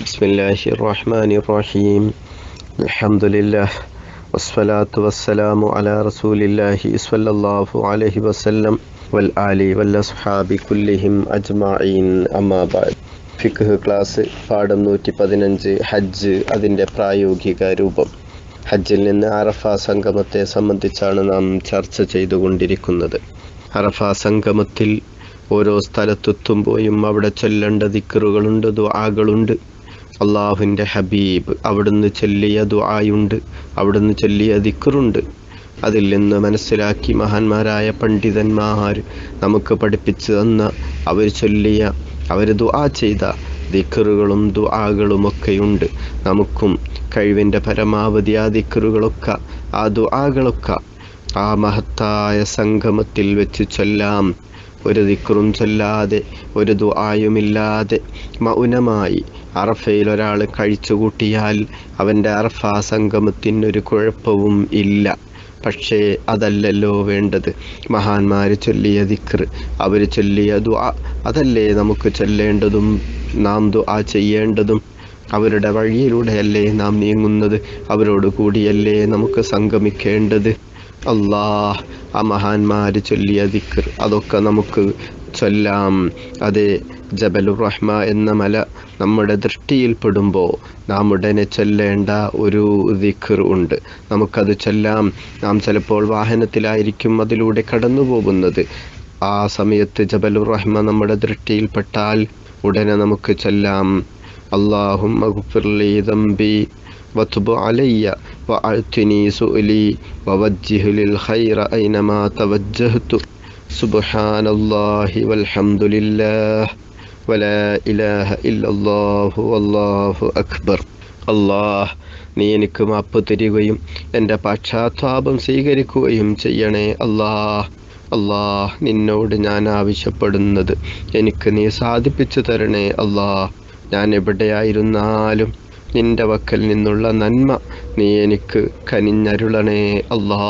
بسم الله الرحمن الرحيم الحمد لله والصلاة والسلام على رسول الله صلى الله عليه وسلم والآل والأصحاب كلهم أجمعين أما بعد ഫിഖ് class പാഠം നൂറ്റി പതിനഞ്ച് ഹജ്ജ് അതിൻ്റെ പ്രായോഗിക രൂപം ഹജ്ജിൽ നിന്ന് അറഫ സംഗമത്തെ സംബന്ധിച്ചാണ് നാം ചർച്ച ചെയ്തുകൊണ്ടിരിക്കുന്നത് അറഫ സംഗമത്തിൽ ഓരോ സ്ഥലത്തെത്തുമ്പോഴും അവിടെ ചൊല്ലേണ്ട ദിക്കറുകളുണ്ട് ദുആകളുണ്ട് അള്ളാഹുവിന്റെ ഹബീബ് അവിടുന്ന് ചൊല്ലിയ ദുആയുണ്ട് അവിടുന്ന് ചൊല്ലിയ ദിക്കറുണ്ട് അതിൽ നിന്ന് മനസ്സിലാക്കി മഹാന്മാരായ പണ്ഡിതന്മാർ നമുക്ക് പഠിപ്പിച്ചു തന്ന അവർ ചൊല്ലിയ അവർ ദുആ ചെയ്ത ദിക്കറുകളും ദുആകളുമൊക്കെയുണ്ട് നമുക്കും കഴിവിന്റെ പരമാവധി ആ ദിക്കറുകളൊക്കെ ആ ദുആകളൊക്കെ ആ മഹത്തായ സംഗമത്തിൽ വെച്ച് ചൊല്ലാം. ഒരു ദിക്റും ചൊല്ലാതെ ഒരു ദുആയുമില്ലാതെ മൗനമായി അറഫയിൽ ഒരാൾ കഴിച്ചുകൂട്ടിയാൽ അവന്റെ അറഫ സംഗമത്തിനൊരു കുഴപ്പവും ഇല്ല. പക്ഷേ അതല്ലല്ലോ വേണ്ടത്. മഹാന്മാർ ചൊല്ലിയ ദിക്ർ അവർ ചൊല്ലിയ ദുആ അതല്ലേ നമുക്ക് ചൊല്ലേണ്ടതും നാം ദുആ ചെയ്യേണ്ടതും? അവരുടെ വഴിയിലൂടെയല്ലേ നാം നീങ്ങുന്നത്? അവരോട് കൂടിയല്ലേ നമുക്ക് സംഗമിക്കേണ്ടത്? അള്ളാഹ് ആ മഹാന്മാർ ചൊല്ലിയ ദിക്ർ അതൊക്കെ നമുക്ക് ചൊല്ലാം. അതെ ജബലുർ റഹ്മ എന്ന മല നമ്മുടെ ദൃഷ്ടിയിൽപ്പെടുമ്പോൾ നാം ഉടനെ ചൊല്ലേണ്ട ഒരു ദിഖർ ഉണ്ട്. നമുക്കത് ചൊല്ലാം. നാം ചിലപ്പോൾ വാഹനത്തിലായിരിക്കും അതിലൂടെ കടന്നു പോകുന്നത് ആ സമയത്ത് ജബലുർ റഹ്മ നമ്മുടെ ദൃഷ്ടിയിൽപ്പെട്ടാൽ ഉടനെ നമുക്ക് ചൊല്ലാം. അള്ളാഹും വത്തുബ് അലയ്യ. وأعتني سؤلي ووجه للخير أينما توجهت سبحان الله والحمد لله ولا إله إلا الله والله أكبر الله നീ എനിക്ക് മാപ്പ് തരികയും എൻ്റെ പക്ഷാതാപം സ്വീകരിക്കുകയും ചെയ്യണേ അല്ലാഹ് അല്ലാഹ് നിന്നോട് ഞാൻ ആവശ്യപ്പെടുന്നത് എനിക്ക് നീ സാധിപ്പിച്ചു തരണേ അല്ലാഹ് ഞാൻ എവിടെയായിരുന്നാലും നിന്റെ വക്കൽ നിന്നുള്ള നന്മ നീ എനിക്ക് കനിഞ്ഞരുളണേ അല്ലാ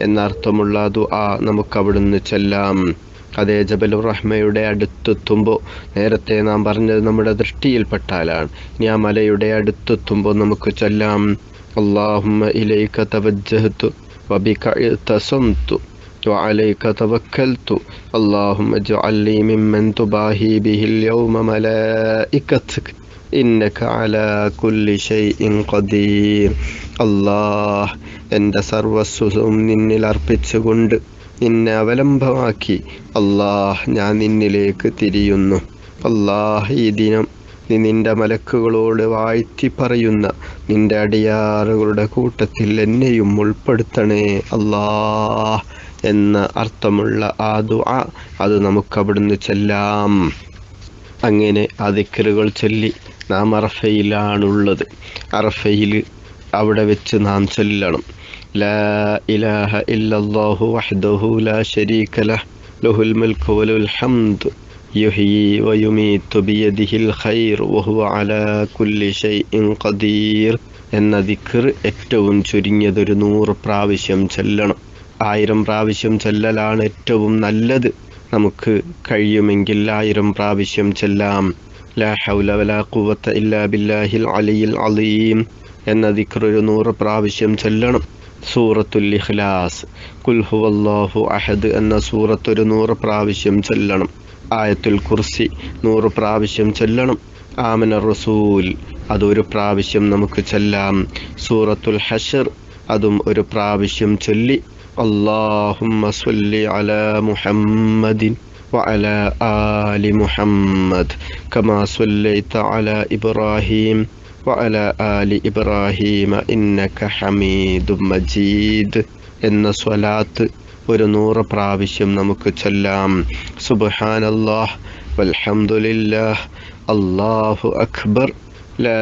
എന്നർത്ഥമുള്ള ദുആ നമുക്ക് അവിടുന്ന് ചെല്ലാം അതേ ജബലുർ റഹ്മയുടെ അടുത്തെത്തുമ്പോൾ നേരത്തെ നാം പറഞ്ഞത് നമ്മുടെ ദൃഷ്ടിയിൽപ്പെട്ടാലാണ് ഇനി ആ മലയുടെ അടുത്തെത്തുമ്പോൾ നമുക്ക് ചൊല്ലാം അള്ളാഹുമ്മ ഇലൈക തവജ്ജഹത്തു വബിക ഇതസംതു وعليك توكلت اللهم اجعل لي ممن تباهي به اليوم ملائكتك ഇന്നക്ക അല കുല്ലി ഷൈഇൻ ഖദീർ അല്ലാഹ് എന്റെ സർവസ്വസും നിന്നിൽ അർപ്പിച്ചുകൊണ്ട് നിന്നെ അവലംബമാക്കി. അല്ലാഹ് ഞാൻ നിന്നിലേക്ക് തിരിയുന്നു. അല്ലാഹ് ഈ ദിനം നീ നിന്റെ മലക്കുകളോട് വാഴ്ത്തി പറയുന്ന നിന്റെ അടിയാറുകളുടെ കൂട്ടത്തിൽ എന്നെയും ഉൾപ്പെടുത്തണേ. അല്ലാഹ് എന്ന അർത്ഥമുള്ള ആ ദുആ അത് നമുക്കവിടുന്ന് ചെല്ലാം. അങ്ങനെ ആ ദിക്കറുകൾ ചൊല്ലി നാം അറഫയിലാണുള്ളത്. അറഫയിൽ അവിടെ വെച്ച് നാം ചൊല്ലണം. ലാ ഇലാഹ ഇല്ലല്ലാഹു വഹ്ദഹു ലാ ശരീക ലഹ് ലഹുൽ ഖൈർ വഹുവ അലാ കുല്ലി ഷൈഇൻ ഖദീർ എന്ന ദിക്ർ ഏറ്റവും ചുരുങ്ങിയതൊരു നൂറ് പ്രാവശ്യം ചൊല്ലണം. ആയിരം പ്രാവശ്യം ചൊല്ലലാണ് ഏറ്റവും നല്ലത്. നമുക്ക് കഴിയുമെങ്കിൽ ആയിരം പ്രാവശ്യം ചെല്ലാം. ലാ ഹൗല വലാ ഖുവത്ത ഇല്ലാ ബില്ലാഹിൽ അലിയിൽ അലീം എന്ന ദിക്ർ ഒരു നൂറ് പ്രാവശ്യം ചൊല്ലണം. സൂറത്തുൽ ഇഖ്ലാസ്. കുൽ ഹുവല്ലാഹു അഹദ് എന്ന സൂറത്ത് ഒരു നൂറ് പ്രാവശ്യം ചൊല്ലണം. ആയത്തുൽ കുർസി നൂറ് പ്രാവശ്യം ചൊല്ലണം. ആമന റസൂൽ അതൊരു പ്രാവശ്യം നമുക്ക് ചെല്ലാം. സൂറത്തുൽ ഹഷർ അതും ഒരു പ്രാവശ്യം ചൊല്ലി اللهم صل على محمد وعلى آل محمد كما صليت على إبراهيم وعلى آل إبراهيم إنك حميد مجيد എന്ന സ്വലാത്ത് ഒരു നൂറ് പ്രാവശ്യം നമുക്ക് ചൊല്ലാം സുബ്ഹാനല്ലാഹ് വൽഹംദുലില്ലാഹ് അല്ലാഹു അക്ബർ ലാ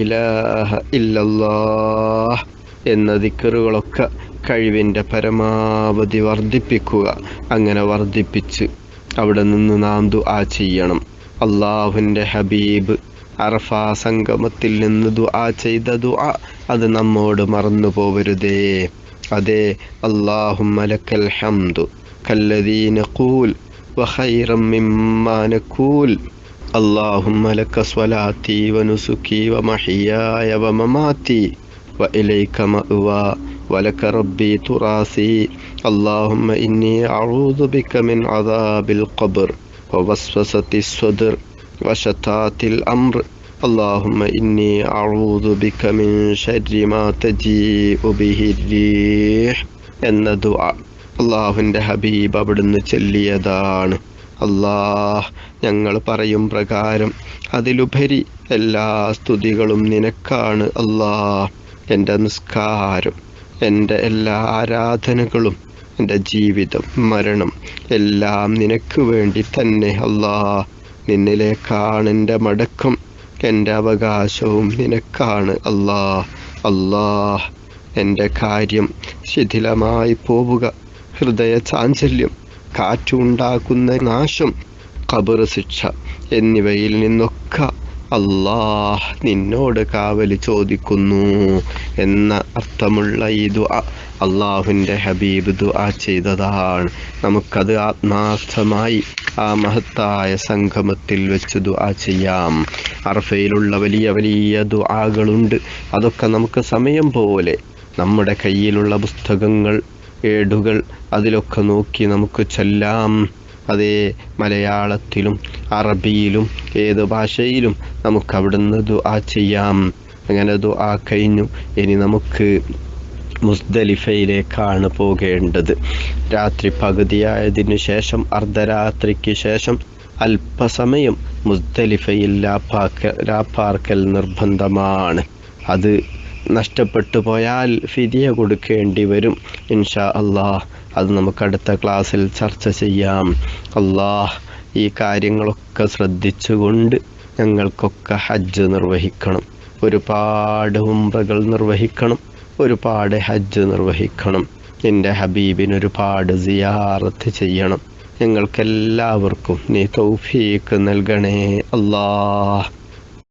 ഇലാഹ ഇല്ലല്ലാഹ് എന്ന ദിക്കറുകളൊക്കെ കഴിവിൻ്റെ പരമാവധി വർദ്ധിപ്പിക്കുക അങ്ങനെ വർദ്ധിപ്പിച്ച് അവിടെ നിന്ന് നാം ദുആ ചെയ്യണം അള്ളാഹുവിൻ്റെ ഹബീബ് അറഫ സംഗമത്തിൽ നിന്ന് ദുആ ചെയ്ത ദുആ അത് നമ്മോട് മറന്നു പോവരുതേ അതെ അള്ളാഹുമ്മ ലക്കൽ ഹംദു കല്ലദീ നഖൂൽ വഖൈറം മിമ്മാ നഖൂൽ اللهم لك صلاتي ونسكي ومحياي ومماتي وإليك مأوى ولك ربي تراثي اللهم إني أعوذ بك من عذاب القبر ووسوسة الصدر وشتات الأمر اللهم إني أعوذ بك من شر ما تجيء به الريح എന്ന ദുആ അള്ളാഹുവിൻ്റെ ഹബീബ് അവിടുന്ന് ചൊല്ലിയതാണ് അല്ലാഹ് ഞങ്ങൾ പറയും പ്രകാരം അതിലുപരി എല്ലാ സ്തുതികളും നിനക്കാണ് അല്ലാഹ് എന്റെ നിസ്കാരം എന്റെ എല്ലാ ആരാധനകളും എന്റെ ജീവിതം മരണം എല്ലാം നിനക്ക് വേണ്ടി തന്നെ അല്ലാ. നിന്നിലേക്കാണ് എന്റെ മടക്കം എന്റെ അവകാശവും നിനക്കാണ് അല്ലാ. അല്ലാ എന്റെ കാര്യം ശിഥിലമായി പോവുക. ഹൃദയ ചാഞ്ചല്യം കാറ്റുണ്ടാക്കുന്ന നാശം കബറ് ശിക്ഷ എന്നിവയിൽ നിന്നൊക്കെ അല്ലാഹ് നിന്നോട് കാവൽ ചോദിക്കുന്നു എന്ന അർത്ഥമുള്ള ഈ ദുആ അള്ളാഹുവിന്റെ ഹബീബ് ദുആ ചെയ്തതാണ്. നമുക്കത് ആത്മാർത്ഥമായി ആ മഹത്തായ സംഗമത്തിൽ വെച്ച് ദുആ ചെയ്യാം. അർഫയിലുള്ള വലിയ വലിയ ദുആകളുണ്ട്. അതൊക്കെ നമുക്ക് സമയം പോലെ നമ്മുടെ കയ്യിലുള്ള പുസ്തകങ്ങൾ ഏടുകൾ അതിലൊക്കെ നോക്കി നമുക്ക് ചൊല്ലാം. അതേ മലയാളത്തിലും അറബിയിലും ഏത് ഭാഷയിലും നമുക്ക് അവിടുന്ന് ദുആ ചെയ്യാം. അങ്ങനെ ദുആ കഴിഞ്ഞു. ഇനി നമുക്ക് മുസ്ദലിഫയിലേക്കാണ് പോകേണ്ടത്. രാത്രി പകുതിയായതിനു ശേഷം അർദ്ധരാത്രിക്ക് ശേഷം അല്പസമയം മുസ്ദലിഫയിൽ രാപ്പാക്ക നിർബന്ധമാണ്. അത് നഷ്ടപ്പെട്ടു പോയാൽ ഫിദിയ കൊടുക്കേണ്ടി വരും. ഇൻഷാ അള്ളാഹ് അത് നമുക്ക് അടുത്ത ക്ലാസ്സിൽ ചർച്ച ചെയ്യാം. അള്ളാഹ് ഈ കാര്യങ്ങളൊക്കെ ശ്രദ്ധിച്ചുകൊണ്ട് ഞങ്ങൾക്കൊക്കെ ഹജ്ജ് നിർവഹിക്കണം. ഒരുപാട് ഉംറകൾ നിർവഹിക്കണം. ഒരുപാട് ഹജ്ജ് നിർവഹിക്കണം. എന്റെ ഹബീബിന് ഒരുപാട് സിയാറത്ത് ചെയ്യണം. ഞങ്ങൾക്കെല്ലാവർക്കും നീ തൗഫീക്ക് നൽകണേ. അല്ലാഹ്